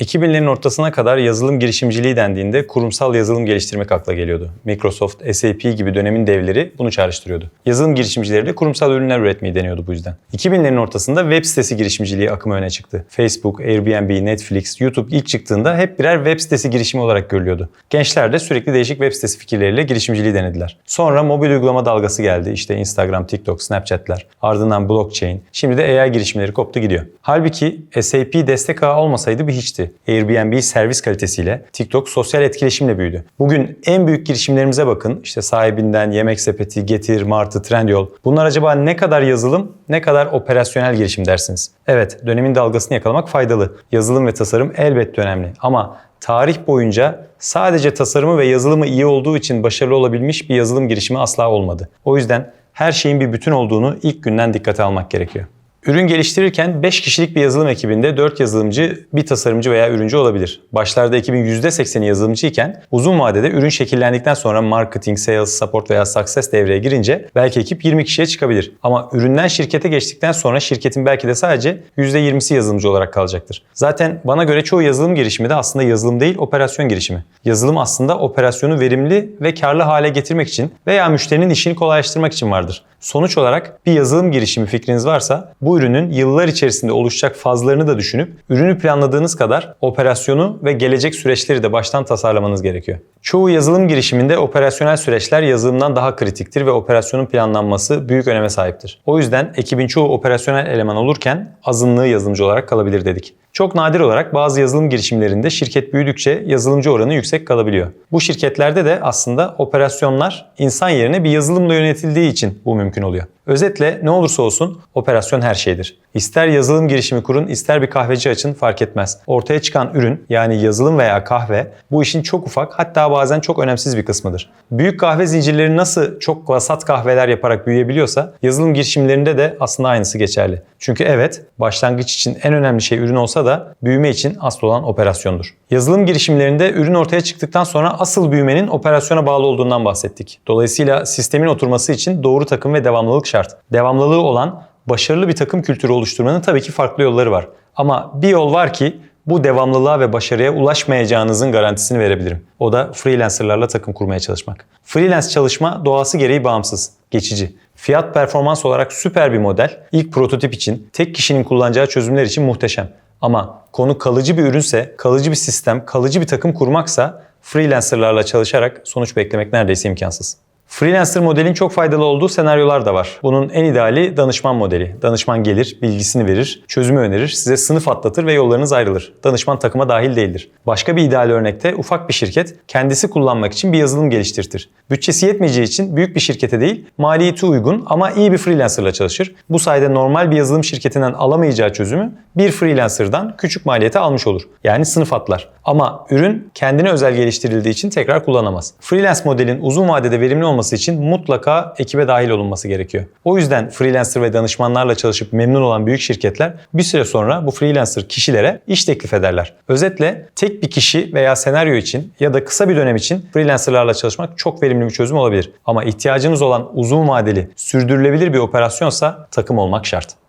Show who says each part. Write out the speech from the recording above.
Speaker 1: 2000'lerin ortasına kadar yazılım girişimciliği dendiğinde kurumsal yazılım geliştirmek akla geliyordu. Microsoft, SAP gibi dönemin devleri bunu çağrıştırıyordu. Yazılım girişimcileri de kurumsal ürünler üretmeyi deniyordu bu yüzden. 2000'lerin ortasında web sitesi girişimciliği akımı öne çıktı. Facebook, Airbnb, Netflix, YouTube ilk çıktığında hep birer web sitesi girişimi olarak görülüyordu. Gençler de sürekli değişik web sitesi fikirleriyle girişimciliği denediler. Sonra mobil uygulama dalgası geldi. İşte Instagram, TikTok, Snapchat'ler. Ardından blockchain. Şimdi de AI girişimleri koptu gidiyor. Halbuki SAP destek ağı olmasaydı bir hiçti. Airbnb servis kalitesiyle, TikTok sosyal etkileşimle büyüdü. Bugün en büyük girişimlerimize bakın. İşte sahibinden Yemek Sepeti, Getir, Martı, Trendyol. Bunlar acaba ne kadar yazılım, ne kadar operasyonel girişim dersiniz? Evet, dönemin dalgasını yakalamak faydalı. Yazılım ve tasarım elbette önemli. Ama tarih boyunca sadece tasarımı ve yazılımı iyi olduğu için başarılı olabilmiş bir yazılım girişimi asla olmadı. O yüzden her şeyin bir bütün olduğunu ilk günden dikkate almak gerekiyor. Ürün geliştirirken 5 kişilik bir yazılım ekibinde 4 yazılımcı, bir tasarımcı veya ürüncü olabilir. Başlarda ekibin %80'i yazılımcı iken uzun vadede ürün şekillendikten sonra marketing, sales, support veya success devreye girince belki ekip 20 kişiye çıkabilir. Ama üründen şirkete geçtikten sonra şirketin belki de sadece %20'si yazılımcı olarak kalacaktır. Zaten bana göre çoğu yazılım girişimi de aslında yazılım değil operasyon girişimi. Yazılım aslında operasyonu verimli ve karlı hale getirmek için veya müşterinin işini kolaylaştırmak için vardır. Sonuç olarak bir yazılım girişimi fikriniz varsa bu ürünün yıllar içerisinde oluşacak fazlarını da düşünüp ürünü planladığınız kadar operasyonu ve gelecek süreçleri de baştan tasarlamanız gerekiyor. Çoğu yazılım girişiminde operasyonel süreçler yazılımdan daha kritiktir ve operasyonun planlanması büyük öneme sahiptir. O yüzden ekibin çoğu operasyonel eleman olurken azınlığı yazılımcı olarak kalabilir dedik. Çok nadir olarak bazı yazılım girişimlerinde şirket büyüdükçe yazılımcı oranı yüksek kalabiliyor. Bu şirketlerde de aslında operasyonlar insan yerine bir yazılımla yönetildiği için bu mümkün oluyor. Özetle ne olursa olsun operasyon her şeydir. İster yazılım girişimi kurun, ister bir kahveci açın fark etmez. Ortaya çıkan ürün yani yazılım veya kahve bu işin çok ufak hatta bazen çok önemsiz bir kısmıdır. Büyük kahve zincirleri nasıl çok vasat kahveler yaparak büyüyebiliyorsa yazılım girişimlerinde de aslında aynısı geçerli. Çünkü evet başlangıç için en önemli şey ürün olsa da büyüme için asıl olan operasyondur. Yazılım girişimlerinde ürün ortaya çıktıktan sonra asıl büyümenin operasyona bağlı olduğundan bahsettik. Dolayısıyla sistemin oturması için doğru takım ve devamlılık şart. Devamlılığı olan başarılı bir takım kültürü oluşturmanın tabii ki farklı yolları var. Ama bir yol var ki bu devamlılığa ve başarıya ulaşmayacağınızın garantisini verebilirim. O da freelancerlarla takım kurmaya çalışmak. Freelance çalışma doğası gereği bağımsız, geçici. Fiyat performans olarak süper bir model. İlk prototip için, tek kişinin kullanacağı çözümler için muhteşem. Ama konu kalıcı bir ürünse, kalıcı bir sistem, kalıcı bir takım kurmaksa freelancerlarla çalışarak sonuç beklemek neredeyse imkansız. Freelancer modelin çok faydalı olduğu senaryolar da var. Bunun en ideali danışman modeli. Danışman gelir, bilgisini verir, çözümü önerir, size sınıf atlatır ve yollarınız ayrılır. Danışman takıma dahil değildir. Başka bir ideal örnekte ufak bir şirket kendisi kullanmak için bir yazılım geliştirtir. Bütçesi yetmeyeceği için büyük bir şirkete değil, maliyeti uygun ama iyi bir freelancerla çalışır. Bu sayede normal bir yazılım şirketinden alamayacağı çözümü bir freelancerdan küçük maliyete almış olur. Yani sınıf atlar. Ama ürün kendine özel geliştirildiği için tekrar kullanamaz. Freelance modelin uzun vadede verimli olması için mutlaka ekibe dahil olunması gerekiyor. O yüzden freelancer ve danışmanlarla çalışıp memnun olan büyük şirketler bir süre sonra bu freelancer kişilere iş teklif ederler. Özetle tek bir kişi veya senaryo için ya da kısa bir dönem için freelancerlarla çalışmak çok verimli bir çözüm olabilir. Ama ihtiyacınız olan uzun vadeli, sürdürülebilir bir operasyonsa takım olmak şart.